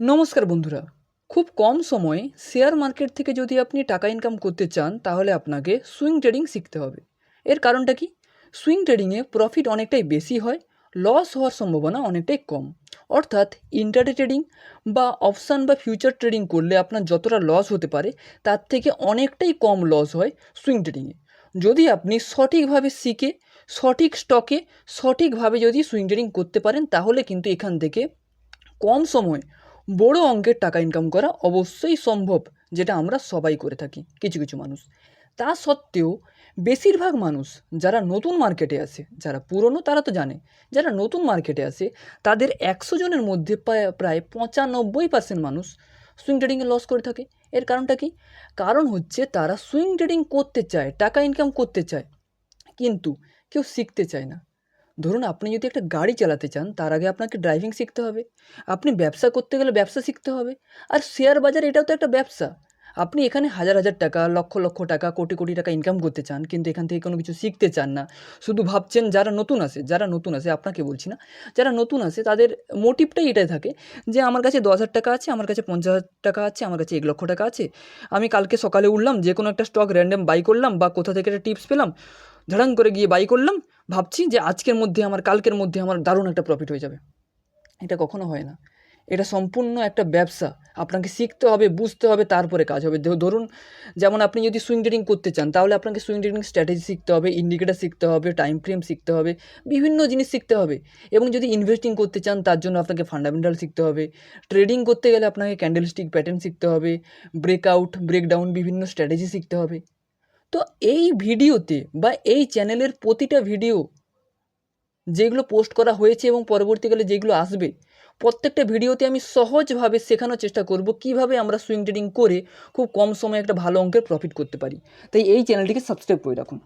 নমস্কার বন্ধুরা। খুব কম সময়ে শেয়ার মার্কেট থেকে যদি আপনি টাকা ইনকাম করতে চান, তাহলে আপনাকে সুইং ট্রেডিং শিখতে হবে। এর কারণটা কি? সুইং ট্রেডিংয়ে প্রফিট অনেকটাই বেশি হয়, লস হওয়ার সম্ভাবনা অনেকটাই কম। অর্থাৎ ইন্টারডে ট্রেডিং বা অপশান বা ফিউচার ট্রেডিং করলে আপনার যতটা লস হতে পারে, তার থেকে অনেকটাই কম লস হয় সুইং ট্রেডিংয়ে যদি আপনি সঠিকভাবে শিখে, সঠিক স্টকে সঠিকভাবে যদি সুইং ট্রেডিং করতে পারেন, তাহলে কিন্তু এখান থেকে কম সময় বড় অঙ্কের টাকা ইনকাম করা অবশ্যই সম্ভব, যেটা আমরা সবাই করে থাকি, কিছু কিছু মানুষ। তা সত্ত্বেও বেশিরভাগ মানুষ যারা নতুন মার্কেটে আসে যারা পুরনো তারা তো জানে, যারা নতুন মার্কেটে আসে তাদের একশো জনের মধ্যে প্রায় পঁচানব্বই পার্সেন্ট মানুষ সুইং ট্রেডিংয়ে লস করে থাকে। এর কারণটা কি? কারণ হচ্ছে তারা সুইং ট্রেডিং করতে চায়, টাকা ইনকাম করতে চায়, কিন্তু কেউ শিখতে চায় না। ধরুন আপনি যদি একটা গাড়ি চালাতে চান, তার আগে আপনাকে ড্রাইভিং শিখতে হবে। আপনি ব্যবসা করতে গেলে ব্যবসা শিখতে হবে। আর শেয়ার বাজার, এটাও তো একটা ব্যবসা। আপনি এখানে হাজার হাজার টাকা, লক্ষ লক্ষ টাকা, কোটি কোটি টাকা ইনকাম করতে চান, কিন্তু এখান থেকে কোনো কিছু শিখতে চান না। শুধু ভাবছেন যারা নতুন আসে যারা নতুন আসে আপনাকে বলছি না, যারা নতুন আসে তাদের মোটিভটাই এটাই থাকে যে আমার কাছে দশ হাজার টাকা আছে, আমার কাছে পঞ্চাশ হাজার টাকা আছে, আমার কাছে এক লক্ষ টাকা আছে। আমি কালকে সকালে উঠলাম, যে কোনো একটা স্টক র্যান্ডম বাই করলাম বা কোথা থেকে একটা টিপস পেলাম, ঝাড়াং করে গিয়ে বাই করলাম ভাবছি যে আজকের মধ্যে আমার, কালকের মধ্যে আমার দারুণ একটা প্রফিট হয়ে যাবে। এটা কখনো হয় না। এটা সম্পূর্ণ একটা ব্যবসা। আপনাকে শিখতে হবে, বুঝতে হবে, তারপরে কাজ হবে। ধরুন যেমন আপনি যদি সুইং ট্রেডিং করতে চান, তাহলে আপনাকে সুইং ট্রেডিং স্ট্র্যাটেজি শিখতে হবে ইন্ডিকেটার শিখতে হবে টাইম ফ্রেম শিখতে হবে, বিভিন্ন জিনিস শিখতে হবে। এবং যদি ইনভেস্টিং করতে চান, তার জন্য আপনাকে ফান্ডামেন্টাল শিখতে হবে। ট্রেডিং করতে গেলে আপনাকে ক্যান্ডেলস্টিক প্যাটার্ন শিখতে হবে ব্রেকআউট ব্রেকডাউন বিভিন্ন স্ট্র্যাটেজি শিখতে হবে। তো এই ভিডিওতে বা এই চ্যানেলের প্রতিটা ভিডিও যেগুলো পোস্ট করা হয়েছে এবং পরবর্তীকালে যেগুলো আসবে, প্রত্যেকটা ভিডিওতে আমি সহজভাবে শেখানোর চেষ্টা করব কীভাবে আমরা সুইং ট্রেডিং করে খুব কম সময়ে একটা ভালো অঙ্কের প্রফিট করতে পারি। তাই এই চ্যানেলটিকে সাবস্ক্রাইব করে রাখুন।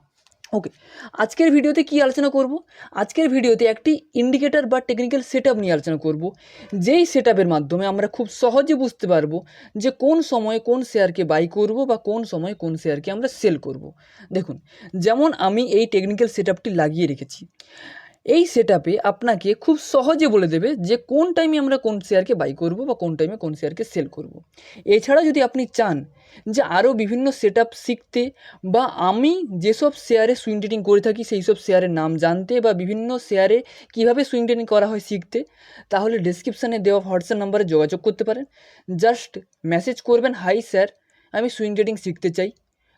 ওকে আজকের ভিডিওতে কি আলোচনা করব? আজকের ভিডিওতে একটি ইন্ডিকেটর বা টেকনিক্যাল সেট নিয়ে আলোচনা করব। যেই সেট মাধ্যমে আমরা খুব সহজে বুঝতে পারব যে কোন সময়ে কোন শেয়ারকে বাই করব বা কোন সময়ে কোন শেয়ারকে আমরা সেল করব। দেখুন, যেমন আমি এই টেকনিক্যাল সেট লাগিয়ে রেখেছি। এই সেট আপনাকে খুব সহজে বলে দেবে যে কোন টাইমে আমরা কোন শেয়ারকে বাই করব বা কোন টাইমে কোন শেয়ারকে সেল করব। এছাড়া যদি আপনি চান যে আরও বিভিন্ন সেট শিখতে বা আমি যেসব শেয়ারে সুইং ট্রেডিং করে থাকি সেই সব শেয়ারের নাম জানতে বা বিভিন্ন শেয়ারে কীভাবে সুইং ট্রেডিং করা হয় শিখতে, তাহলে ডিসক্রিপশানে দেওয়া হোয়াটসঅ্যাপ নাম্বারে যোগাযোগ করতে পারেন জাস্ট মেসেজ করবেন হাই স্যার আমি সুইং ট্রেডিং শিখতে চাই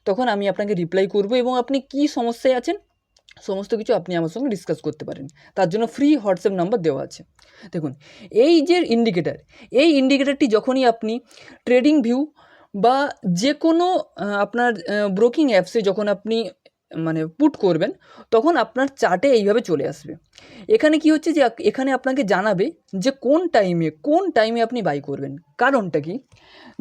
তখন আমি আপনাকে রিপ্লাই করব এবং আপনি কী সমস্যায় আছেন সমস্ত কিছু আপনি আমার সঙ্গে ডিসকাস করতে পারেন। তার জন্য ফ্রি হোয়াটসঅ্যাপ নাম্বার দেওয়া আছে। দেখুন, এই যে ইন্ডিকেটার এই ইন্ডিকেটারটি যখনই আপনি ট্রেডিং ভিউ বা যে কোনো আপনার ব্রোকিং অ্যাপসে যখন আপনি মানে পুট করবেন, তখন আপনার চার্টে এইভাবে চলে আসবে। এখানে কি হচ্ছে যে এখানে আপনাকে জানাবে যে কোন টাইমে কোন টাইমে আপনি বাই করবেন। কারণটা কি?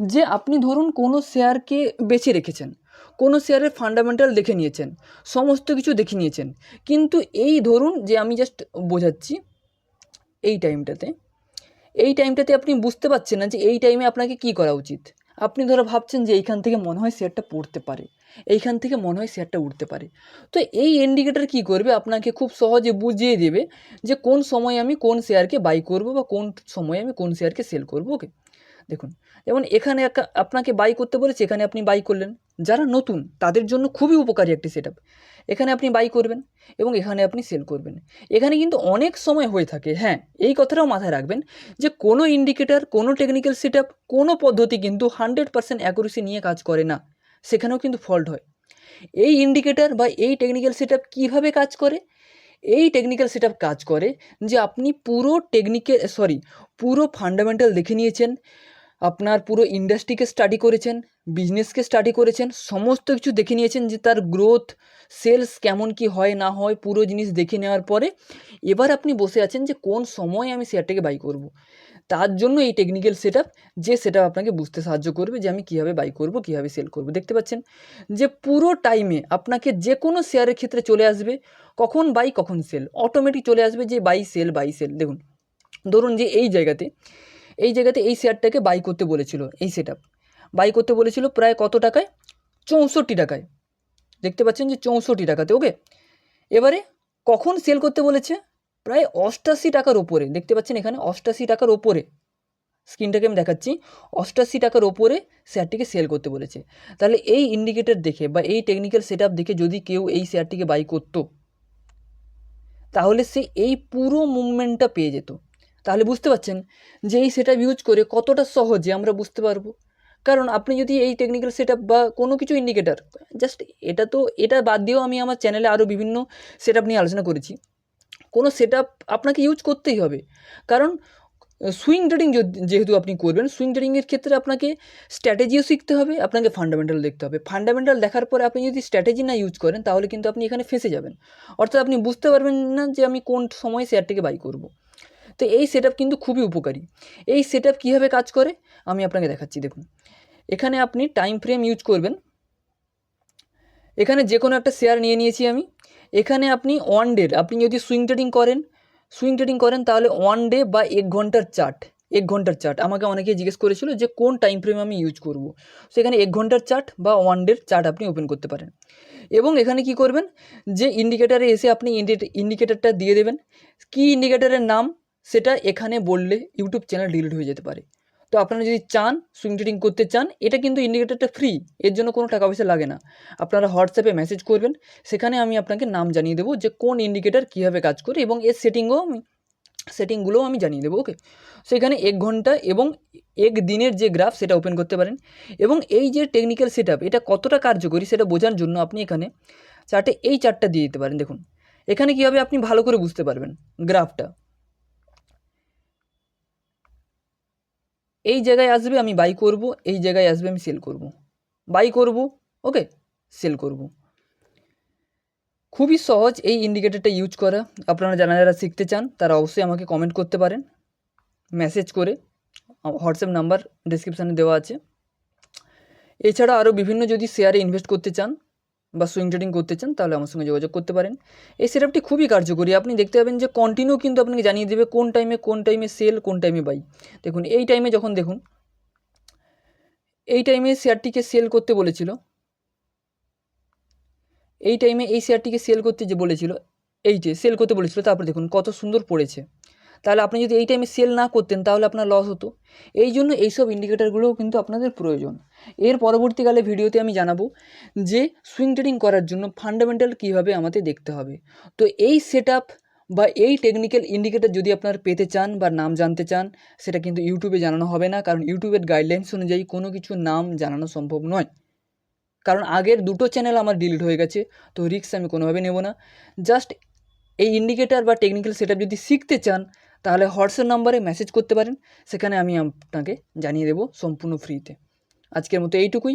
যে আপনি ধরুন কোনো শেয়ারকে বেছে রেখেছেন। কোনো শেয়ারের ফান্ডামেন্টাল দেখে নিয়েছেন, সমস্ত কিছু দেখে নিয়েছেন। কিন্তু এই ধরুন যে আমি জাস্ট বোঝাচ্ছি, এই টাইমটাতে এই টাইমটাতে আপনি বুঝতে পারছেন না যে এই টাইমে আপনাকে কি করা উচিত। আপনি ধরো ভাবছেন যে এইখান থেকে মনে হয় শেয়ারটা পড়তে পারে, এইখান থেকে মনে হয় শেয়ারটা উঠতে পারে। তো এই ইন্ডিকেটার কি করবে? আপনাকে খুব সহজে বুঝিয়ে দেবে যে কোন সময় আমি কোন শেয়ারকে বাই করব বা কোন সময় আমি কোন শেয়ারকে সেল করব ওকে দেখুন, যেমন এখানে একটা আপনাকে বাই করতে বলেছে, এখানে আপনি বাই করলেন। যারা নতুন, তাদের জন্য খুবই উপকারী একটি সেট এখানে আপনি বাই করবেন এবং এখানে আপনি সেল করবেন। এখানে কিন্তু অনেক সময় হয়ে থাকে হ্যাঁ এই কথাটাও মাথায় রাখবেন যে কোনো ইন্ডিকেটার কোনো টেকনিক্যাল সেট কোনো পদ্ধতি কিন্তু হান্ড্রেড পার্সেন্ট অ্যাকুরেসি নিয়ে কাজ করে না। সেখানেও কিন্তু ফল্ট হয়। এই ইন্ডিকেটার বা এই টেকনিক্যাল সেট কীভাবে কাজ করে? এই টেকনিক্যাল সেট কাজ করে যে আপনি পুরো টেকনিক্যাল সরি পুরো ফান্ডামেন্টাল দেখে নিয়েছেন আপনার পুরো ইন্ডাস্ট্রিকে স্টাডি করেছেন বিজনেসকে স্টাডি করেছেন, সমস্ত কিছু দেখে নিয়েছেন যে তার গ্রোথ সেলস কেমন কি হয় না হয় পুরো জিনিস দেখে নেওয়ার পরে এবার আপনি বসে আছেন যে কোন সময় আমি শেয়ারটাকে বাই করব। তার জন্য এই টেকনিক্যাল সেট যে সেটা আপনাকে বুঝতে সাহায্য করবে যে আমি কীভাবে বাই করব, কীভাবে সেল করব। দেখতে পাচ্ছেন যে পুরো টাইমে আপনাকে যে কোনো শেয়ারের ক্ষেত্রে চলে আসবে, কখন বাই কখন সেল অটোমেটিক চলে আসবে যে বাই সেল বাই সেল দেখুন, ধরুন যে এই জায়গাতে এই জায়গাতে এই শেয়ারটাকে বাই করতে বলেছিল, এই সেট বাই করতে বলেছিল প্রায় কত টাকায়? চৌষট্টি টাকায়। দেখতে পাচ্ছেন যে চৌষট্টি টাকাতে ওকে এবারে কখন সেল করতে বলেছে? প্রায় অষ্টাশি টাকার ওপরে। দেখতে পাচ্ছেন এখানে অষ্টাশি টাকার ওপরে। স্ক্রিনটাকে আমি দেখাচ্ছি। অষ্টাশি টাকার ওপরে শেয়ারটিকে সেল করতে বলেছে। তাহলে এই ইন্ডিকেটর দেখে বা এই টেকনিক্যাল সেট দেখে যদি কেউ এই শেয়ারটিকে বাই করতো, তাহলে সে এই পুরো মুভমেন্টটা পেয়ে যেত। তাহলে বুঝতে পারছেন যে এই সেট ইউজ করে কতটা সহজে আমরা বুঝতে পারব। কারণ আপনি যদি এই টেকনিক্যাল সেট বা কোনো কিছু ইন্ডিকেটার জাস্ট এটা তো, এটা বাদ দিয়েও আমি আমার চ্যানেলে আরও বিভিন্ন সেট নিয়ে আলোচনা করেছি। কোনো সেট আপনাকে ইউজ করতেই হবে। কারণ সুইং ট্রেডিং যেহেতু আপনি করবেন সুইং ট্রেডিংয়ের ক্ষেত্রে আপনাকে স্ট্র্যাটেজিও শিখতে হবে, আপনাকে ফান্ডামেন্টাল দেখতে হবে। ফান্ডামেন্টাল দেখার পরে আপনি যদি স্ট্র্যাটেজি না ইউজ করেন, তাহলে কিন্তু আপনি এখানে ফেসে যাবেন। অর্থাৎ আপনি বুঝতে পারবেন না যে আমি কোন সময় শেয়ারটিকে বাই করব। তো এই সেট কিন্তু খুবই উপকারী। এই সেট আপ কীভাবে কাজ করে? আমি আপনাকে দেখাচ্ছি, দেখুন। এখানে আপনি টাইম ফ্রেম ইউজ করবেন। এখানে যে কোনো একটা শেয়ার নিয়ে নিয়েছি আমি। এখানে আপনি ওয়ান ডের আপনি যদি সুইং ট্রেডিং করেন সুইং ট্রেডিং করেন তাহলে ওয়ান ডে বা এক ঘণ্টার চার্ট এক ঘণ্টার চার্ট আমাকে অনেকে জিজ্ঞেস করেছিল যে কোন টাইম ফ্রেম আমি ইউজ করব? সেখানে এক ঘণ্টার চার্ট বা ওয়ান ডের চার্ট আপনি ওপেন করতে পারেন। এবং এখানে কি করবেন? যে ইন্ডিকেটারে এসে আপনি ইন্ডিকেটারটা দিয়ে দেবেন। কি ইন্ডিকেটারের নাম? সেটা এখানে বললে ইউটিউব চ্যানেল ডিলিট হয়ে যেতে পারে। তো আপনারা যদি চান সুইং ট্রেডিং করতে চান, এটা কিন্তু ইন্ডিকেটারটা ফ্রি এর জন্য কোনো টাকা পয়সা লাগে না। আপনারা হোয়াটসঅ্যাপে মেসেজ করবেন, সেখানে আমি আপনাকে নাম জানিয়ে দেবো যে কোন ইন্ডিকেটার কীভাবে কাজ করে এবং এর সেটিংও আমি সেটিংগুলোও আমি জানিয়ে দেবো ওকে সেখানে এক ঘণ্টা এবং এক দিনের যে গ্রাফ সেটা ওপেন করতে পারেন। এবং এই যে টেকনিক্যাল সেট এটা কতটা কার্যকরী সেটা বোঝার জন্য আপনি এখানে চার্টে এই চার্টটা দিয়ে দিতে পারেন। দেখুন, এখানে কীভাবে আপনি ভালো করে বুঝতে পারবেন গ্রাফটা এই জায়গায় আসবে আমি বাই করব, এই জায়গায় আসবে আমি সেল করব। বাই করব ওকে সেল করব। খুবই সহজ এই ইন্ডিকেটারটা ইউজ করা। আপনারা যারা যারা শিখতে চান, তারা অবশ্যই আমাকে কমেন্ট করতে পারেন। মেসেজ করে হোয়াটসঅ্যাপ নাম্বার ডিসক্রিপশানে দেওয়া আছে। এছাড়া আরও বিভিন্ন যদি শেয়ারে ইনভেস্ট করতে চান বা সুইং ট্রেডিং করতে চান, তাহলে আমার সঙ্গে যোগাযোগ করতে পারেন। এই সেটআপটি খুবই কার্যকরী। আপনি দেখতে পাবেন যে কন্টিনিউ কিন্তু আপনাকে জানিয়ে দেবে কোন টাইমে কোন টাইমে সেল কোন টাইমে বাই দেখুন, এই টাইমে যখন দেখুন, এই টাইমে শেয়ারটিকে সেল করতে বলেছিল। এই টাইমে এই শেয়ারটিকে সেল করতে যে বলেছিল, এই যে সেল করতে বলেছিল, তারপরে দেখুন কত সুন্দর পড়েছে। তাহলে আপনি যদি এই টাইমে সেল না করতেন, তাহলে আপনার লস হতো। এই জন্য এইসব ইন্ডিকেটারগুলোও কিন্তু আপনাদের প্রয়োজন। এর পরবর্তীকালে ভিডিওতে আমি জানাব যে সুইং ট্রেডিং করার জন্য ফান্ডামেন্টাল কীভাবে আমাদের দেখতে হবে। তো এই সেট বা এই টেকনিক্যাল ইন্ডিকেটার যদি আপনার পেতে চান বা নাম জানতে চান, সেটা কিন্তু ইউটিউবে জানানো হবে না, কারণ ইউটিউবের গাইডলাইন্স অনুযায়ী কোনো কিছু নাম জানানো সম্ভব নয়। কারণ আগের দুটো চ্যানেল আমার ডিলিট হয়ে গেছে, তো রিক্স আমি কোনোভাবে নেব না। জাস্ট এই ইন্ডিকেটার বা টেকনিক্যাল সেট যদি শিখতে চান তাহলে হোয়াটসঅ্যাপ নাম্বারে মেসেজ করতে পারেন। সেখানে আমি আপনাকে জানিয়ে দেবো সম্পূর্ণ ফ্রিতে আজকের মতো এইটুকুই।